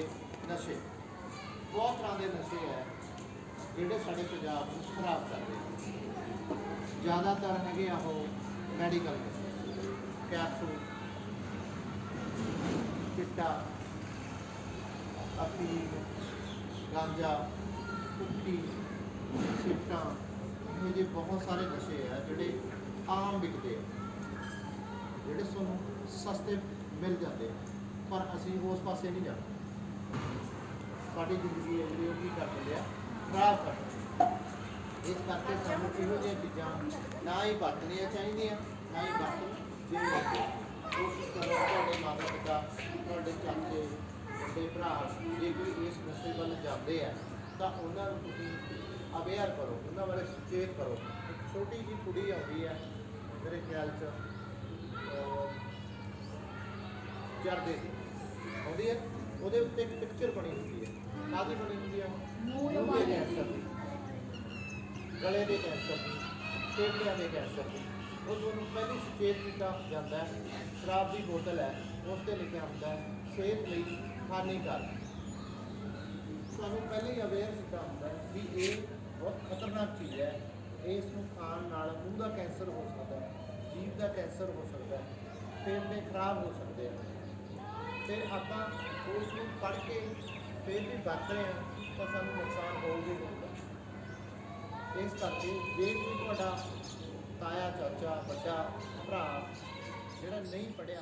ਦੇ ਨਸ਼ੇ। ਬਹੁਤ ਤਰ੍ਹਾਂ ਦੇ ਨਸ਼ੇ ਹੈ ਜਿਹੜੇ ਸਾਡੇ ਪੰਜਾਬ ਨੂੰ ਖਰਾਬ ਕਰਦੇ ਆ ਜ਼ਿਆਦਾਤਰ ਹੈਗੇ ਆ ਉਹ ਮੈਡੀਕਲ ਕੈਪਸੂਲ ਚਿੱਟਾ ਅਫੀਮ ਗਾਂਜਾ ਕੁੱਟੀ ਸਿੱਟਾਂ ਇਹ ਜਿਹੇ ਬਹੁਤ ਸਾਰੇ ਨਸ਼ੇ ਆ ਜਿਹੜੇ ਆਮ ਵਿਕਦੇ ਆ ਜਿਹੜੇ ਸਾਨੂੰ ਸਸਤੇ ਮਿਲ ਜਾਂਦੇ ਆ, ਪਰ ਅਸੀਂ ਉਸ ਪਾਸੇ ਨਹੀਂ ਜਾਂਦੇ ਸਾਡੀ ਜ਼ਿੰਦਗੀ ਹੈ ਜਿਹੜੀ ਉਹ ਕੀ ਕਰ ਦਿੰਦੇ ਆ ਖਰਾਬ ਕਰ ਦਿੰਦੇ ਆ। ਇਸ ਕਰਕੇ ਸਾਨੂੰ ਇਹੋ ਜਿਹੀਆਂ ਚੀਜ਼ਾਂ ਨਾ ਹੀ ਵਰਤਣੀਆਂ ਚਾਹੀਦੀਆਂ ਨਾ ਹੀ ਵਰਤਣ ਜੇ ਕੋਸ਼ਿਸ਼ ਕਰੋ ਤੁਹਾਡੇ ਮਾਤਾ ਪਿਤਾ ਤੁਹਾਡੇ ਚਾਚੇ ਵੱਡੇ ਭਰਾ ਜੇ ਕੋਈ ਇਸ ਨਸ਼ੇ ਵੱਲ ਜਾਂਦੇ ਆ ਤਾਂ ਉਹਨਾਂ ਨੂੰ ਤੁਸੀਂ ਅਵੇਅਰ ਕਰੋ ਉਹਨਾਂ ਬਾਰੇ ਸੁਚੇਤ ਕਰੋ। ਇੱਕ ਛੋਟੀ ਜਿਹੀ ਕੁੜੀ ਆਉਂਦੀ ਹੈ ਮੇਰੇ ਖਿਆਲ 'ਚ ਅਹ, ਜਰਦੇ ਦੀ ਆਉਂਦੀ ਹੈ। ਉਹਦੇ ਉੱਤੇ ਇੱਕ ਪਿਕਚਰ ਬਣੀ ਹੁੰਦੀ ਹੈ। ਕਾਹਦੀ ਬਣੀ ਹੁੰਦੀ ਹੈ ਮੂੰਹ ਦੇ ਕੈਂਸਰ ਦੀ। ਗਲੇ ਦੇ ਕੈਂਸਰ ਦੀ ਫੇਫੜਿਆਂ ਦੇ ਕੈਂਸਰ ਦੀ। ਉਹ ਤੁਹਾਨੂੰ ਪਹਿਲੀ ਸੁਚੇਤ ਕੀਤਾ ਜਾਂਦਾ ਹੈ। ਸ਼ਰਾਬ ਦੀ ਬੋਤਲ ਹੈ। ਉਸ ਤੇ ਲਿਖਿਆ ਹੁੰਦਾ ਹੈ ਸਿਹਤ ਲਈ ਹਾਨੀਕਾਰਕ। ਸਾਨੂੰ ਪਹਿਲੇ ਹੀ ਅਵੇਅਰ ਕੀਤਾ ਹੁੰਦਾ ਹੈ ਵੀ ਇਹ ਬਹੁਤ ਖਤਰਨਾਕ ਚੀਜ਼ ਹੈ। ਇਸ ਨੂੰ ਖਾਣ ਨਾਲ ਮੂੰਹ ਦਾ ਕੈਂਸਰ ਹੋ ਸਕਦਾ ਹੈ ਜੀਭ ਦਾ ਕੈਂਸਰ ਹੋ ਸਕਦਾ ਹੈ ਫੇਫੜੇ ਖਰਾਬ ਹੋ ਸਕਦੇ ਆ। ਫਿਰ ਆਪਾਂ ਉਸ ਨੂੰ ਪੜ੍ਹ ਕੇ ਫਿਰ ਵੀ ਵਰਤ ਰਹੇ ਹਾਂ, ਤਾਂ ਸਾਨੂੰ ਨੁਕਸਾਨ ਹੋਊਗਾ ਹੀ ਹੋਊਗਾ। ਇਸ ਕਰਕੇ ਜੇ ਕੋਈ ਤੁਹਾਡਾ ਤਾਇਆ, ਚਾਚਾ, ਵੱਡਾ ਭਰਾ ਜਿਹੜਾ ਨਹੀਂ ਪੜਿਆ